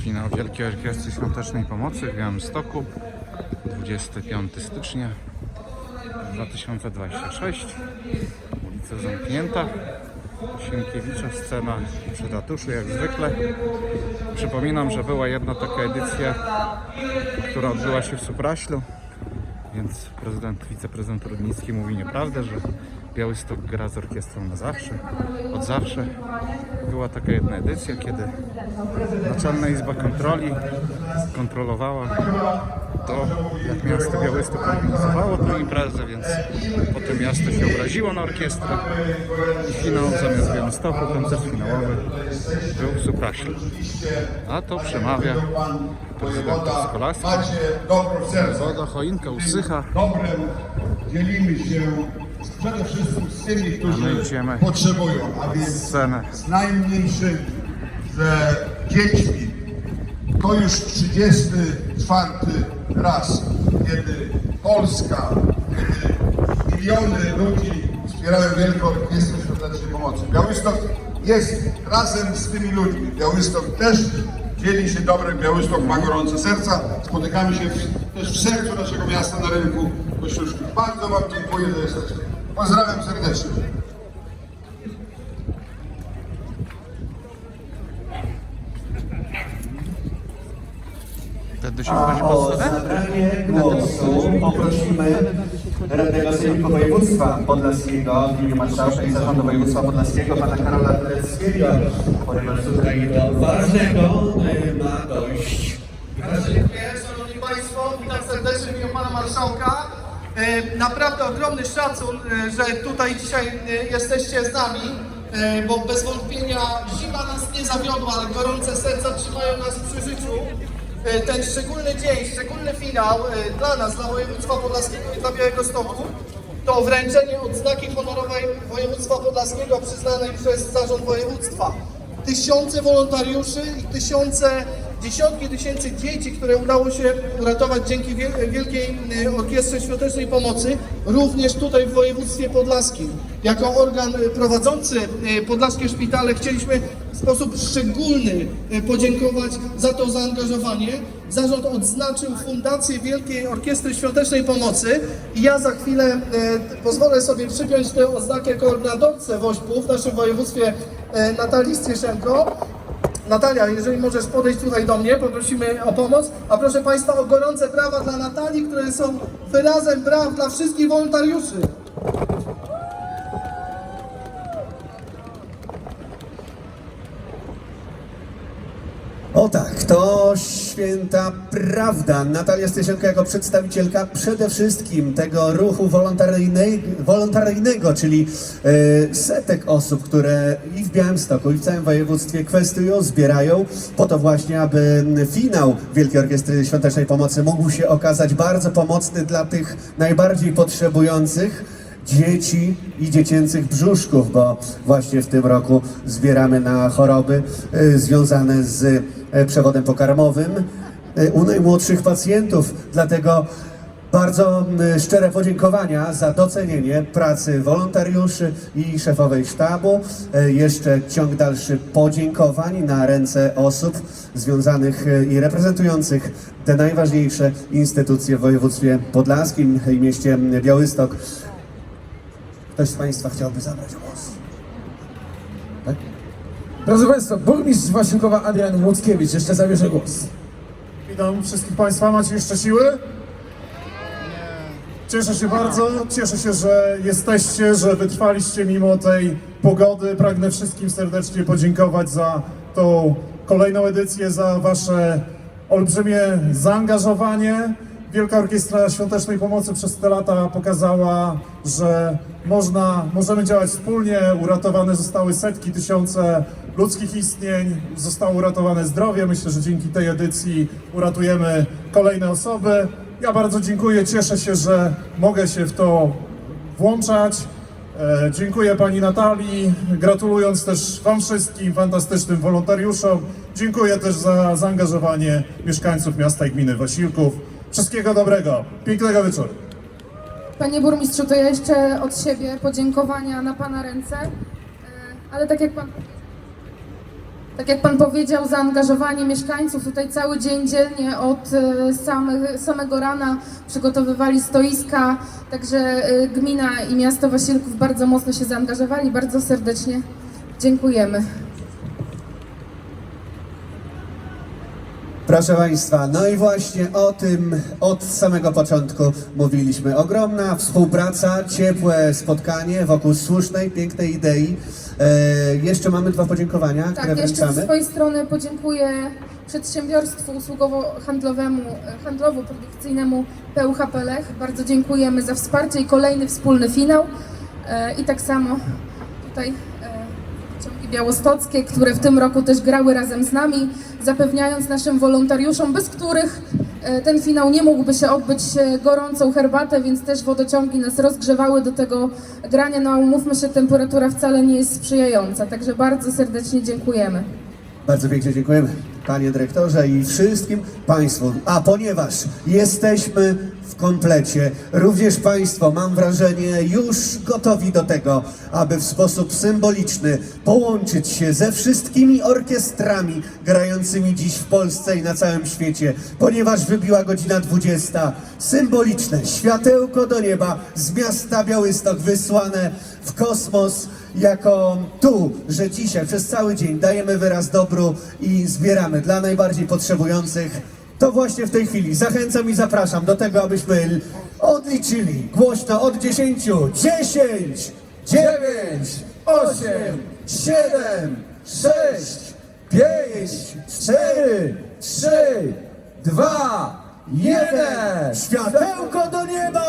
Finał Wielkiej Orkiestry Świątecznej Pomocy w Białymstoku 25 stycznia 2026 Ulica zamknięta Sienkiewicza scena przy ratuszu jak zwykle. Przypominam, że była jedna taka edycja która odbyła się w Supraślu więc prezydent, wiceprezydent Rudnicki mówi nieprawdę, że Białystok gra z orkiestrą na zawsze, od zawsze. Była taka jedna edycja, kiedy Naczelna Izba Kontroli kontrolowała to, jak miasto Białystok organizowało tę imprezę, więc potem miasto się obraziło na orkiestrę i finał zamiast Białymstoku, koncert finałowy był w Supraślu. A to przemawia prezydent sercu. Woda, choinka usycha. Dobrem dzielimy się przede wszystkim z tymi, którzy potrzebują, a więc Scenę. z najmniejszymi, ze dziećmi. To już 34 raz, kiedy Polska, kiedy miliony ludzi wspierają Wielką Orkiestrę Świątecznej Pomocy. Białystok jest razem z tymi ludźmi. Białystok też dzieli się dobrem. Białystok ma gorące serca. Spotykamy się w, też w sercu naszego miasta na rynku Kościuszków. Bardzo Wam dziękuję, że jesteście. Pozdrawiam serdecznie. Wtedy się A o zabranie głosu poprosimy radnego Sejmiku Województwa Podlaskiego w imieniu Marszałka i Zarządu Województwa Podlaskiego pana Karola Tereckiego, ponieważ tutaj do ważnego y, ma dojść. Bardzo dziękuję, Szanowni Państwo, witam serdecznie w imieniu Pana Marszałka. E, Naprawdę ogromny szacun, e, że tutaj dzisiaj e, jesteście z nami, bo bez wątpienia zima nas nie zawiodła, ale gorące serca trzymają nas przy życiu. Ten szczególny dzień, szczególny finał dla nas, dla województwa podlaskiego i dla Białegostoku to wręczenie odznaki honorowej województwa podlaskiego przyznanej przez zarząd województwa tysiące wolontariuszy i tysiące, dziesiątki tysięcy dzieci, które udało się uratować dzięki Wiel- Wielkiej y, Orkiestrze Świątecznej Pomocy, również tutaj w województwie podlaskim. Jako organ y, prowadzący y, podlaskie szpitale chcieliśmy w sposób szczególny podziękować za to zaangażowanie. Zarząd odznaczył Fundację Wielkiej Orkiestry Świątecznej Pomocy i ja za chwilę pozwolę sobie przypiąć tę oznakę koordynatorce WOŚP-u w naszym województwie Natalii Stieszenko. Natalia, jeżeli możesz podejść tutaj do mnie, poprosimy o pomoc. A proszę Państwa o gorące brawa dla Natalii, które są wyrazem braw dla wszystkich wolontariuszy. O tak, to święta prawda. Natalia Stysienko jako przedstawicielka przede wszystkim tego ruchu wolontaryjnego, czyli e, setek osób, które i w Białymstoku, i w całym województwie kwestionują, zbierają po to właśnie, aby finał Wielkiej Orkiestry Świątecznej Pomocy mógł się okazać bardzo pomocny dla tych najbardziej potrzebujących dzieci i dziecięcych brzuszków, bo właśnie w tym roku zbieramy na choroby y, związane z przewodem pokarmowym y, u najmłodszych pacjentów. Dlatego bardzo szczere podziękowania za docenienie pracy wolontariuszy i szefowej sztabu. Y, Jeszcze ciąg dalszy podziękowań na ręce osób związanych i reprezentujących te najważniejsze instytucje w województwie podlaskim i mieście Białystok. Ktoś z Państwa chciałby zabrać głos? Proszę Państwa, burmistrz Wasilkowa Adrian Łuckiewicz jeszcze zabierze głos. Witam wszystkich Państwa. Macie jeszcze siły? Cieszę się bardzo. Cieszę się, że jesteście, że wytrwaliście mimo tej pogody. Pragnę wszystkim serdecznie podziękować za tą kolejną edycję, za Wasze olbrzymie zaangażowanie. Wielka Orkiestra Świątecznej Pomocy przez te lata pokazała, że można, możemy działać wspólnie. Uratowane zostały setki, tysiące ludzkich istnień, zostało uratowane zdrowie. Myślę, że dzięki tej edycji uratujemy kolejne osoby. Ja bardzo dziękuję, cieszę się, że mogę się w to włączać. E, dziękuję Pani Natalii, gratulując też Wam wszystkim fantastycznym wolontariuszom. Dziękuję też za zaangażowanie mieszkańców miasta i gminy Wasilków. Wszystkiego dobrego, pięknego wieczoru. Panie burmistrzu, to ja jeszcze od siebie podziękowania na Pana ręce, E, ale tak jak Pan tak jak Pan powiedział, zaangażowanie mieszkańców tutaj cały dzień, dzielnie od e, samych, samego rana przygotowywali stoiska, także e, gmina i miasto Wasilków bardzo mocno się zaangażowali, bardzo serdecznie dziękujemy. Proszę Państwa, no i właśnie o tym od samego początku mówiliśmy. Ogromna współpraca, ciepłe spotkanie wokół słusznej, pięknej idei. E, jeszcze mamy dwa podziękowania, które Tak, jeszcze ze wręczamy. swojej strony podziękuję przedsiębiorstwu usługowo-handlowemu, e, handlowo-produkcyjnemu PUHP Lech. Bardzo dziękujemy za wsparcie i kolejny wspólny finał. E, I tak samo tutaj e, ciągi białostockie, które w tym roku też grały razem z nami, zapewniając naszym wolontariuszom, bez których e, ten finał nie mógłby się odbyć e, gorącą herbatę, więc też wodociągi nas rozgrzewały do tego grania. No umówmy się, temperatura wcale nie jest sprzyjająca, także bardzo serdecznie dziękujemy. Bardzo pięknie dziękujemy, panie dyrektorze i wszystkim państwu. A ponieważ jesteśmy w komplecie, również państwo, mam wrażenie, już gotowi do tego, aby w sposób symboliczny połączyć się ze wszystkimi orkiestrami grającymi dziś w Polsce i na całym świecie, ponieważ wybiła godzina 20. Symboliczne światełko do nieba z miasta Białystok wysłane w kosmos jako tu, że dzisiaj przez cały dzień dajemy wyraz dobru i zbieramy dla najbardziej potrzebujących. To właśnie w tej chwili zachęcam i zapraszam do tego, abyśmy odliczyli głośno od 10, 10, 9, 8, 7, 6, 5, 4, 3, 2, 1. Światełko do nieba!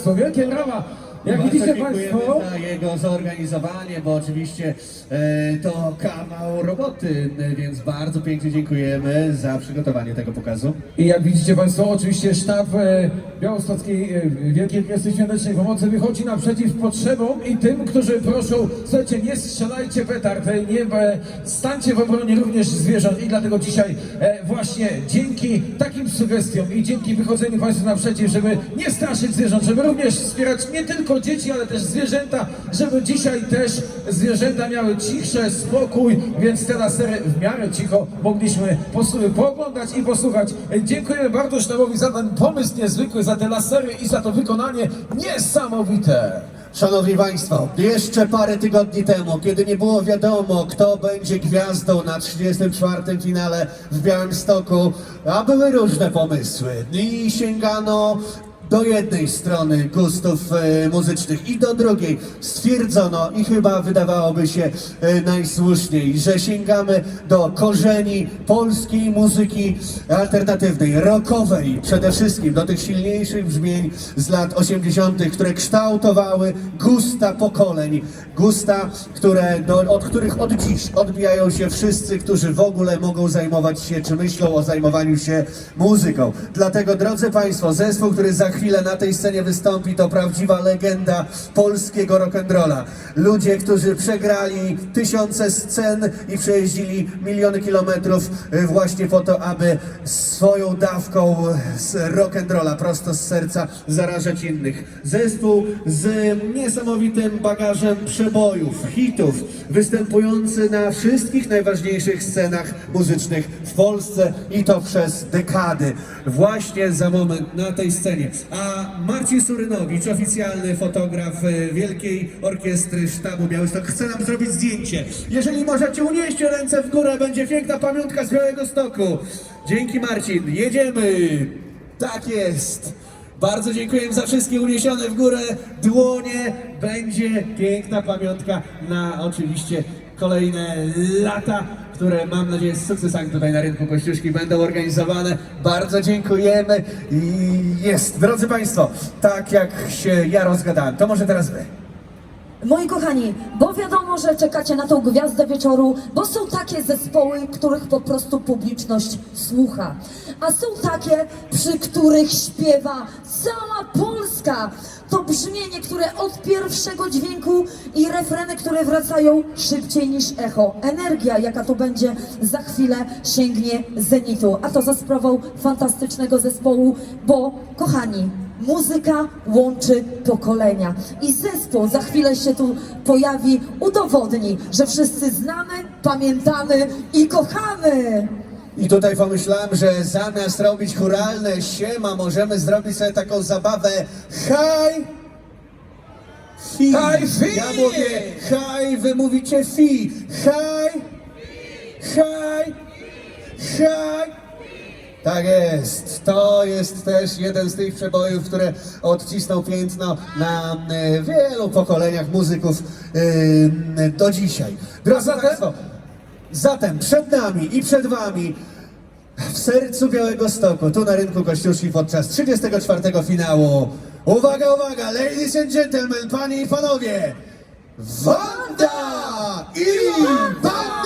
Brawa, drodzy Państwo, wielkie brawa. Jak Bardzo widzicie dziękujemy Państwo, za jego zorganizowanie, bo oczywiście e, to kawał roboty, e, więc bardzo pięknie dziękujemy za przygotowanie tego pokazu. i jak widzicie Państwo, oczywiście sztab e, Białostockiej e, Wielkiej Orkiestry Świątecznej Pomocy wychodzi naprzeciw potrzebom i tym, którzy proszą, słuchajcie, nie strzelajcie petard, e, nie e, stańcie w obronie również zwierząt i dlatego dzisiaj e, właśnie dzięki takim sugestiom i dzięki wychodzeniu Państwu naprzeciw, żeby nie straszyć zwierząt, żeby również wspierać nie tylko dzieci, ale też zwierzęta, żeby dzisiaj też zwierzęta miały cichsze, spokój, więc te lasery w miarę cicho mogliśmy pooglądać i posłuchać. Dziękujemy bardzo sztabowi za ten pomysł niezwykły, za te lasery i za to wykonanie niesamowite. Szanowni Państwo, jeszcze parę tygodni temu, kiedy nie było wiadomo, kto będzie gwiazdą na 34. finale w Białymstoku, a były różne pomysły i sięgano do jednej strony gustów e, muzycznych i do drugiej stwierdzono i chyba wydawałoby się e, najsłuszniej, że sięgamy do korzeni polskiej muzyki alternatywnej, rockowej przede wszystkim, do tych silniejszych brzmień z lat 80., które kształtowały gusta pokoleń, gusta, które, do, od których od dziś odbijają się wszyscy, którzy w ogóle mogą zajmować się, czy myślą o zajmowaniu się muzyką. Dlatego, drodzy Państwo, zespół, który za chwilę na tej scenie wystąpi, to prawdziwa legenda polskiego rock'n'rolla. Ludzie, którzy przegrali tysiące scen i przejeździli miliony kilometrów y, właśnie po to, aby swoją dawką z rock'n'rolla prosto z serca zarażać innych. Zespół z niesamowitym bagażem przebojów, hitów, występujący na wszystkich najważniejszych scenach muzycznych w Polsce i to przez dekady. Właśnie za moment na tej scenie. A Marcin Surynowicz, oficjalny fotograf e, Wielkiej Orkiestry Sztabu Białystok, chce nam zrobić zdjęcie. Jeżeli możecie unieść ręce w górę, będzie piękna pamiątka z Białego Stoku. Dzięki Marcin, jedziemy! Tak jest! Bardzo dziękuję za wszystkie uniesione w górę dłonie. Będzie piękna pamiątka na oczywiście kolejne lata, które mam nadzieję z sukcesami tutaj na rynku Kościuszki będą organizowane. Bardzo dziękujemy i jest. Drodzy Państwo, tak jak się ja rozgadałem, to może teraz Wy. Moi kochani, bo wiadomo, że czekacie na tą gwiazdę wieczoru, bo są takie zespoły, których po prostu publiczność słucha. A są takie, przy których śpiewa cała Polska. To brzmienie, które od pierwszego dźwięku i refreny, które wracają szybciej niż echo. Energia, jaka tu będzie za chwilę, sięgnie zenitu. A to za sprawą fantastycznego zespołu, bo kochani, Muzyka łączy pokolenia i zespół za chwilę się tu pojawi, udowodni, że wszyscy znamy, pamiętamy i kochamy. I tutaj pomyślałem, że zamiast robić churalne siema, możemy zrobić sobie taką zabawę haj, fi. Haj, fi. Ja mówię haj, wy mówicie fi. Haj, haj, haj. Tak jest. To jest też jeden z tych przebojów, które odcisnął piętno na e, wielu pokoleniach muzyków e, do dzisiaj. Drodzy Państwo, Zatem przed nami i przed wami w sercu Białego Stoku, tu na rynku Kościuszki podczas 34 finału. Uwaga, uwaga, ladies and gentlemen, panie i panowie, Wanda i Wanda!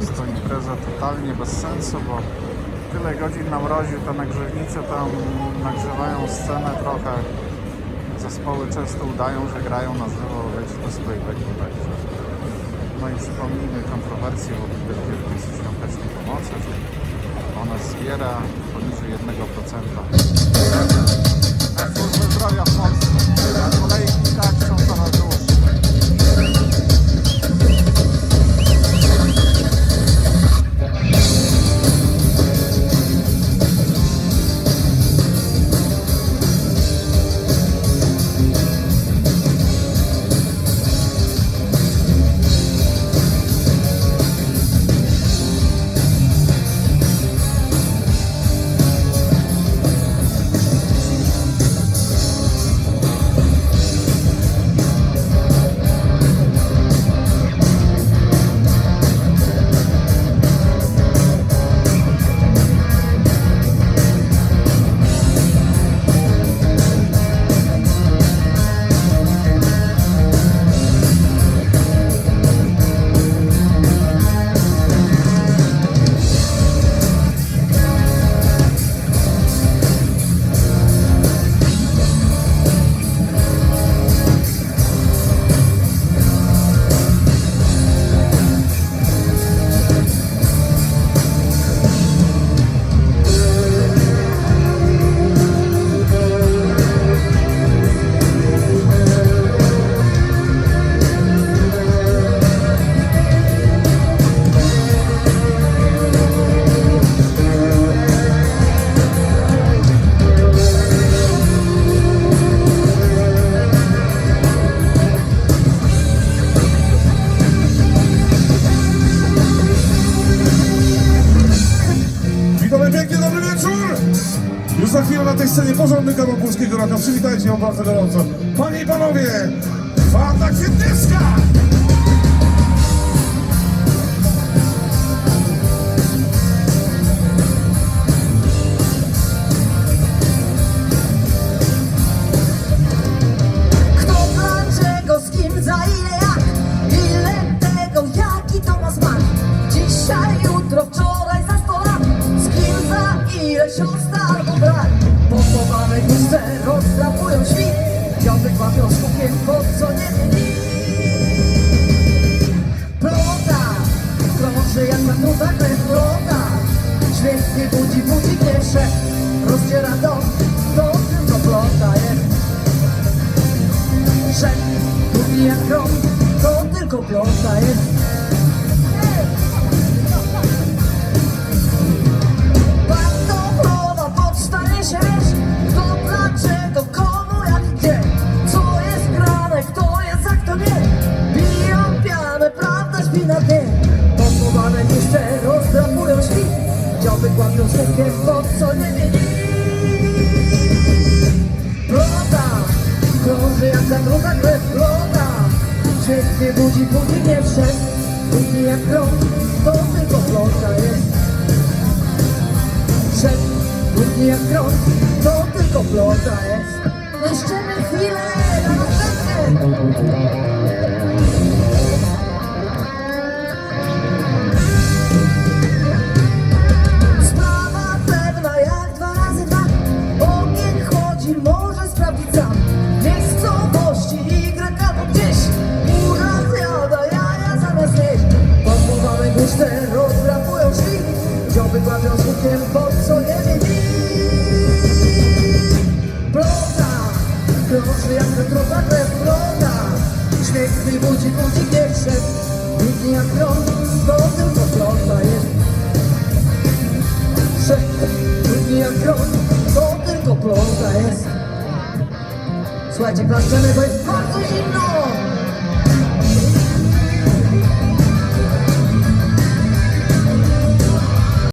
Jest to impreza totalnie bez sensu, bo tyle godzin na mrozie te nagrzewnice tam nagrzewają scenę trochę. Zespoły często udają, że grają na żywo, wiecie, to jest playbacku także. No i przypomnijmy kontrowersje wokół Wielkiej Świątecznej Pomocy. Ona zbiera poniżej 1%. Porządny kawał polskiego raka. Przywitajcie ją bardzo gorąco. Panie i panowie, Wanda Kwietniewska! Sztukiem, po co nie mieli. Plota, krąży jak na trudach krew plota Świetnie budzi, budzi piesze Rozdziera dom, to tylko plota jest. Że drugi jak grom, to tylko pląta jest. Słuchajcie, klaszczemy,